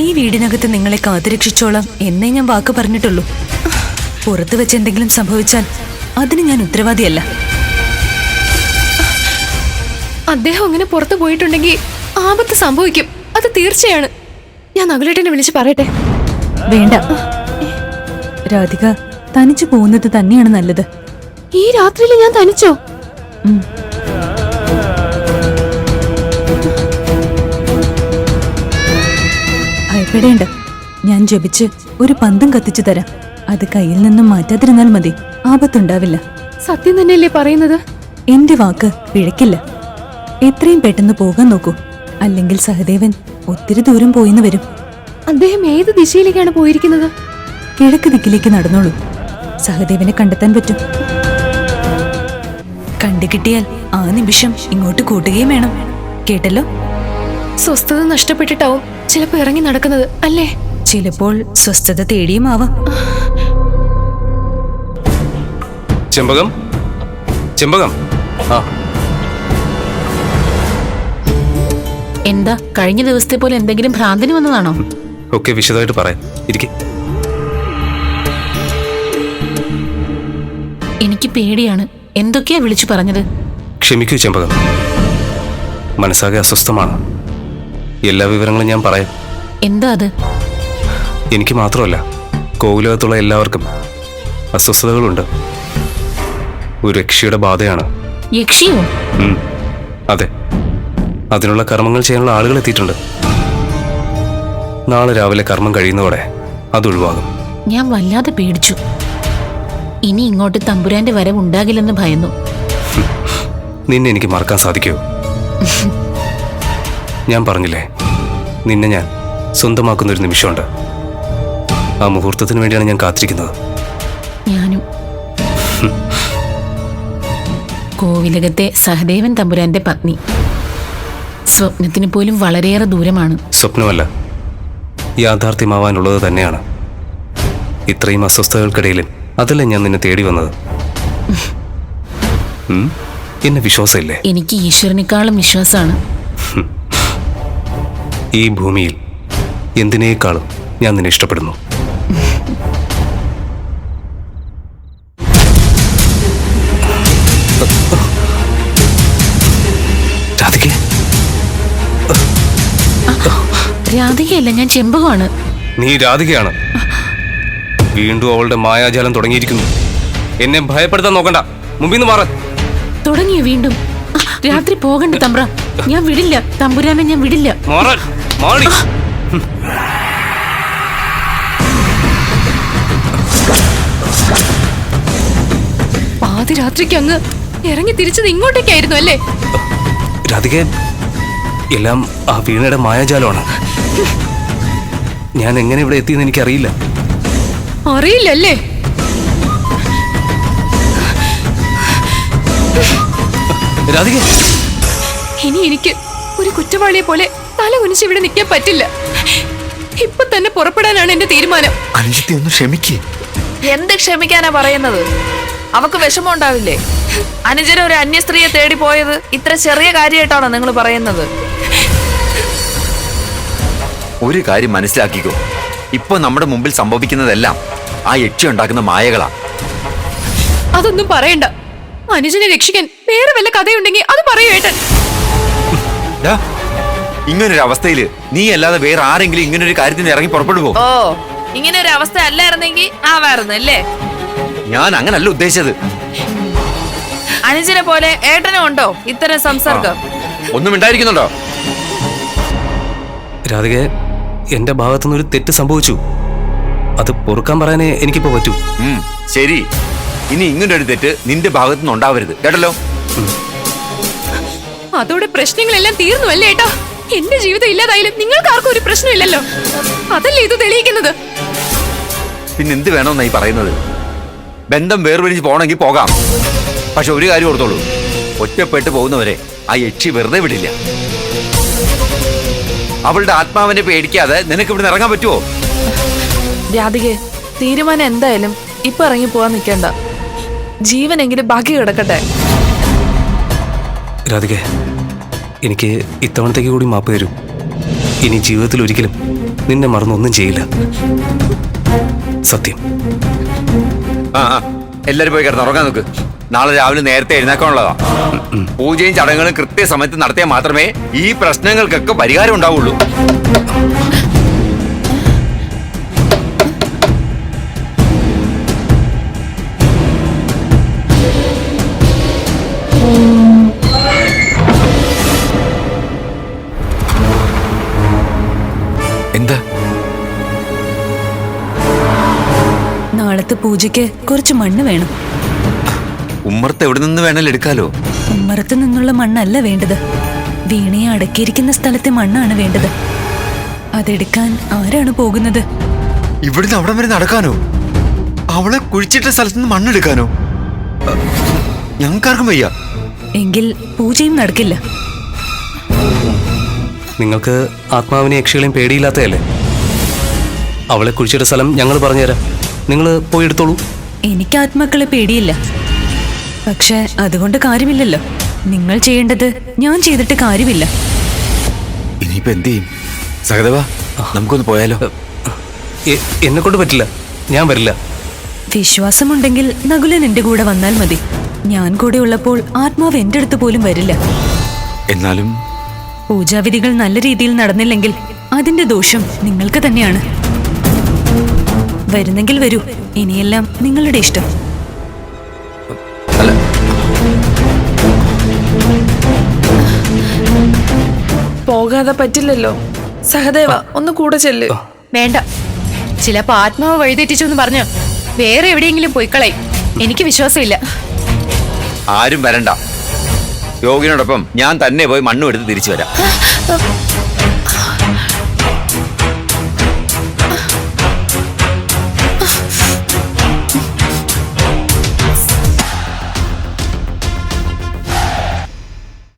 ഈ വീടിനകത്ത് നിങ്ങളെ കാത്തുരക്ഷിച്ചോളാം എന്നേ ഞാൻ വാക്ക് പറഞ്ഞിട്ടുള്ളൂ. പുറത്തു വെച്ച് എന്തെങ്കിലും സംഭവിച്ചാൽ അതിന് ഞാൻ ഉത്തരവാദിയല്ല. അദ്ദേഹം അങ്ങനെ പുറത്തു പോയിട്ടുണ്ടെങ്കിൽ ആപത്ത് സംഭവിക്കും. അത് തീർച്ചയാണ്. ഞാൻ നകുലേട്ടനെ വിളിച്ച് പറയട്ടെ. വേണ്ട. രാധിക തനിച്ചു പോകുന്നത് തന്നെയാണ് നല്ലത്. ഈ രാത്രിയിൽ ഞാൻ തനിച്ചോ? ഭയപ്പെടേണ്ട. ഞാൻ ജപിച്ച് ഒരു പന്തും കത്തിച്ചു തരാം. അത് കയ്യിൽ നിന്നും മാറ്റാതിരുന്നാൽ മതി. ആപത്തുണ്ടാവില്ല. സത്യം തന്നെയല്ലേ പറയുന്നത്? എന്റെ വാക്ക് പിഴക്കില്ല എത്രയും പെട്ടെന്ന് പോകാൻ നോക്കൂ. അല്ലെങ്കിൽ സഹദേവൻ ഒത്തിരി ദൂരം പോയിന്ന് വരും. അദ്ദേഹം ഏത് ദിശയിലേക്കാണ് പോയിരിക്കുന്നത്? കിഴക്ക് ദിക്കിലേക്ക് നടന്നോളൂ. സഹദേവനെ കണ്ടെത്താൻ പറ്റും. കണ്ടുകിട്ടിയാൽ ആ നിമിഷം ഇങ്ങോട്ട് കൂട്ടുകയും വേണം. കേട്ടല്ലോ? സ്വസ്ഥത നഷ്ടപ്പെട്ടിട്ടാവും ചിലപ്പോ ഇറങ്ങി നടക്കുന്നത് അല്ലേ? ചിലപ്പോൾ സ്വസ്ഥത തേടിയും ആവാം ചെമ്പകം? ചെമ്പകം? ആ. എന്താ കഴിഞ്ഞ ദിവസത്തെ പോലെ എന്തെങ്കിലും ഭ്രാന്തിന് വന്നതാണോ? ഒക്കെ വിശദമായിട്ട് പറയാം. ഇരിക്കെ. എനിക്ക് പേടിയാണ്. എന്തൊക്കെയാ വിളിച്ചു പറഞ്ഞത്? ക്ഷമിക്കൂ ചെമ്പകം. മനസ്സാകെ അസ്വസ്ഥമാണ്. എല്ലാ വിവരങ്ങളും ഞാൻ പറയാം. എന്താ അത്? എനിക്ക് മാത്രമല്ല കോവിലകത്തുള്ള എല്ലാവർക്കും അസ്വസ്ഥതകളുണ്ട്. ഒരു രക്ഷിയുടെ ബാധയാണ്. യക്ഷിയോ? അതെ. അതിനുള്ള കർമ്മങ്ങൾ ചെയ്യാനുള്ള ആളുകൾ എത്തിയിട്ടുണ്ട്. നാളെ രാവിലെ കർമ്മം കഴിയുന്നതോടെ അത് ഒഴിവാകും. ഞാൻ വല്ലാതെ പേടിച്ചു. ഇനി ഇങ്ങോട്ട് തമ്പുരാന്റെ വരവ് ഉണ്ടാകില്ലെന്ന് ഭയന്നു. നിന്നെ എനിക്ക് മറക്കാൻ സാധിക്കുമോ? ഞാൻ പറഞ്ഞില്ലേ നിന്നെ ഞാൻ സ്വന്തമാക്കുന്ന ഒരു നിമിഷമുണ്ട്. ആ മുഹൂർത്തത്തിന് വേണ്ടിയാണ് ഞാൻ കാത്തിരിക്കുന്നത്. ഞാനും. കോവിലകത്തെ സഹദേവൻ തമ്പുരാന്റെ പത്നി. സ്വപ്നത്തിന് പോലും വളരെയേറെ ദൂരമാണ്. സ്വപ്നമല്ല യാഥാർത്ഥ്യമാവാനുള്ളത് തന്നെയാണ്. ഇത്രയും അസ്വസ്ഥതകൾക്കിടയിലും അതല്ലേ ഞാൻ നിന്നെ തേടി വന്നത്? എന്നെ വിശ്വാസമില്ലേ? എനിക്ക് ഈശ്വരനേക്കാളും വിശ്വാസമാണ്. ഈ ഭൂമിയിൽ എന്തിനേക്കാളും ഞാൻ നിന്നെ ഇഷ്ടപ്പെടുന്നു? രാധികേ. രാധികയല്ല ഞാൻ ചെമ്പകമാണ്. നീ രാധികയാണ്. വീണ്ടും അവളുടെ മായാജാലം തുടങ്ങിയിരിക്കുന്നു. എന്നെ ഭയപ്പെടുത്താൻ നോക്കണ്ട. മുമ്പിൽ നിന്ന് മാറ. തുടങ്ങിയ വീണ്ടും? രാത്രി പോകണ്ട തമ്പ്ര. ഞാൻ വിടില്ല. തമ്പുരാനെ ഞാൻ വിടില്ല. പാതിരാത്രിക്ക് അങ്ങ് ഇറങ്ങി തിരിച്ചത് ഇങ്ങോട്ടേക്കായിരുന്നു അല്ലേ? രാധിക എല്ലാം ആ വീണയുടെ മായാജാലമാണ്. ഞാൻ എങ്ങനെ ഇവിടെ എത്തിയെന്ന് എനിക്കറിയില്ല. അറിയില്ലല്ലേ? രാധികെ ഇനി എനിക്ക് ഒരു കുറ്റവാളിയെ പോലെ തല കുനിച്ച് ഇവിടെ നിൽക്കാൻ പറ്റില്ല. ഇപ്പൊ തന്നെ പുറപ്പെടാനാണ് എന്റെ തീരുമാനം. അനുജത്തി ഒന്ന് ക്ഷമിക്കേ. എന്ത് ക്ഷമിക്കാനാ പറയുന്നത്? അവക്ക് വിഷമം ഉണ്ടാവില്ലേ? അനുജന ഒരു അന്യ സ്ത്രീയെ തേടി പോയത് ഇത്ര ചെറിയ കാര്യമായിട്ടാണോ നിങ്ങൾ പറയുന്നത്? ഒരു കാര്യം മനസ്സിലാക്കിക്കോ. ഇപ്പൊ നമ്മുടെ മുമ്പിൽ സംഭവിക്കുന്നതെല്ലാം ആ യക്ഷി ഉണ്ടാക്കുന്ന മായകളാ. അതൊന്നും പറയണ്ട. അനുജനെ രക്ഷിക്കാൻ വേറെ വല്ല കഥയുണ്ടെങ്കിൽ അത് പറയൂ ഏട്ടൻ. ഇങ്ങനൊരു അവസ്ഥയിൽ നീ അല്ലാതെ വേറെ ആരെങ്കിലും ഇങ്ങനെ ഒരു കാര്യത്തിന് ഇറങ്ങി പുറപ്പെടുവോ? ഓ ഇങ്ങനെ ഒരു അവസ്ഥ അല്ലായിരുന്നെങ്കിൽ ആവായിരുന്നു അല്ലേ? ഞാൻ അങ്ങനല്ല ഉദ്ദേശിച്ചത്. അനുജനെ പോലെ ഏട്ടനും ഉണ്ടോ? ഇത്തരം സംസർഗം. ഒന്നും ഉണ്ടായിരിക്കുന്നുണ്ടോ രാധികെ എന്റെ ഭാഗത്തുനിന്ന് ഒരു തെറ്റ് സംഭവിച്ചു. അത് പൊറുക്കാൻ പറയാനേ എനിക്കിപ്പോ പറ്റൂ. ശരി. ഇനി ഇങ്ങനൊരു തെറ്റ് നിന്റെ ഭാഗത്തുനിന്ന് ഉണ്ടാവരുത്. കേട്ടല്ലോ? അതോടെ പ്രശ്നങ്ങളെല്ലാം തീർന്നു അല്ലേ ഏട്ടാ? എന്റെ ജീവിതം ഇല്ലാതായാലും നിങ്ങൾക്ക് ആർക്കും ഒരു പ്രശ്നമില്ലല്ലോ. അതല്ലേ ഇത് തെളിയിക്കുന്നത്? പിന്നെ എന്ത് വേണമെന്നായി പറയുന്നത്? ബന്ധം വേർപിരിച്ച് പോണെങ്കിൽ പോകാം. പക്ഷെ ഒരു കാര്യം ഓർത്തോളൂ. ഒറ്റപ്പെട്ട് പോകുന്നവരെ ആ യക്ഷി വെറുതെ വിടില്ല. അവളുടെ ആത്മാവിനെ പേടിക്കാതെ നിനക്ക് ഇവിടെ ഇറങ്ങാൻ പറ്റുമോ രാധികെ തീരുമാനം എന്തായാലും ഇപ്പൊ ഇറങ്ങി പോവാൻ നിൽക്കേണ്ട. ജീവനെങ്കിലും ബാക്കി കിടക്കട്ടെ. രാധികെ എനിക്ക് ഇത്തവണത്തേക്ക് കൂടി മാപ്പ് തരൂ. ഇനി ജീവിതത്തിൽ ഒരിക്കലും നിന്നെ മറന്നൊന്നും ചെയ്യില്ല. സത്യം. ആ ആ. എല്ലാരും പോയി കിടന്ന് ഉറങ്ങാൻ നോക്ക് നാളെ രാവിലെ നേരത്തെ എഴുന്നേക്കാനുള്ളതാ. പൂജയും ചടങ്ങുകളും കൃത്യസമയത്ത് നടത്തിയാൽ മാത്രമേ ഈ പ്രശ്നങ്ങൾക്കൊക്കെ പരിഹാരം ഉണ്ടാവുള്ളൂ. നാളത്തെ പൂജയ്ക്ക് കുറച്ച് മണ്ണ് വേണം. ഉമ്മർത്ത് എവിടെ നിന്ന് വേണേലും എടുക്കാലോ? ഉമ്മറത്ത് നിന്നുള്ള മണ്ണല്ല വേണ്ടത്. വീണയെ അടക്കിയിരിക്കുന്ന സ്ഥലത്തെ മണ്ണാണ് വേണ്ടത്. അതെടുക്കാൻ ആരാണ് പോകുന്നത്? ഇവിടുന്ന് അവിടം വരെ നടക്കാനോ? അവളെ കുഴിച്ചിട്ട സ്ഥലത്ത് നിന്ന് മണ്ണെടുക്കാനോ? ഞങ്ങൾക്കാർക്കും വയ്യ. എങ്കിൽ പൂജയും നടക്കില്ല. നിങ്ങൾക്ക് ആത്മാവിനെ യക്ഷികളെയും പേടിയില്ലാത്തതല്ലേ? അവളെ കുഴിച്ചിട്ട സ്ഥലം ഞങ്ങൾ പറഞ്ഞുതരാം. നിങ്ങൾ പോയി എടുത്തോളൂ. എനിക്ക് ആത്മാക്കളെ പേടിയില്ല. പക്ഷെ അതുകൊണ്ട് കാര്യമില്ലല്ലോ. നിങ്ങൾ ചെയ്യേണ്ടത് ഞാൻ ചെയ്തിട്ട് കാര്യമില്ല. ഇനിയിപ്പോ എന്ത് ചെയ്യും? സഹദേവ നമുക്കൊന്ന് പോയാലോ? എന്നെ കൊണ്ട് പറ്റില്ല. ഞാൻ വരില്ല. വിശ്വാസമുണ്ടെങ്കിൽ നകുലൻ എന്റെ കൂടെ വന്നാൽ മതി. ഞാൻ കൂടെ ഉള്ളപ്പോൾ ആത്മാവ് എന്റെ അടുത്ത് പോലും വരില്ല. എന്നാലും പൂജാവിധികൾ നല്ല രീതിയിൽ നടന്നില്ലെങ്കിൽ അതിന്റെ ദോഷം നിങ്ങൾക്ക് തന്നെയാണ്. വരുന്നെങ്കിൽ വരൂ. ഇനിയെല്ലാം നിങ്ങളുടെ ഇഷ്ടം. പോകാതെ പറ്റില്ലല്ലോ. സഹദേവ ഒന്ന് കൂടെ ചെല്ല്. വേണ്ട. ചിലപ്പോ ആത്മാവ് വഴിതെറ്റിച്ചു എന്ന് പറഞ്ഞു. വേറെ എവിടെയെങ്കിലും പോയിക്കളെ എനിക്ക് വിശ്വാസമില്ല. ആരും വരണ്ട. യോഗിനോടൊപ്പം ഞാൻ തന്നെ പോയി മണ്ണും എടുത്ത് തിരിച്ചു വരാം.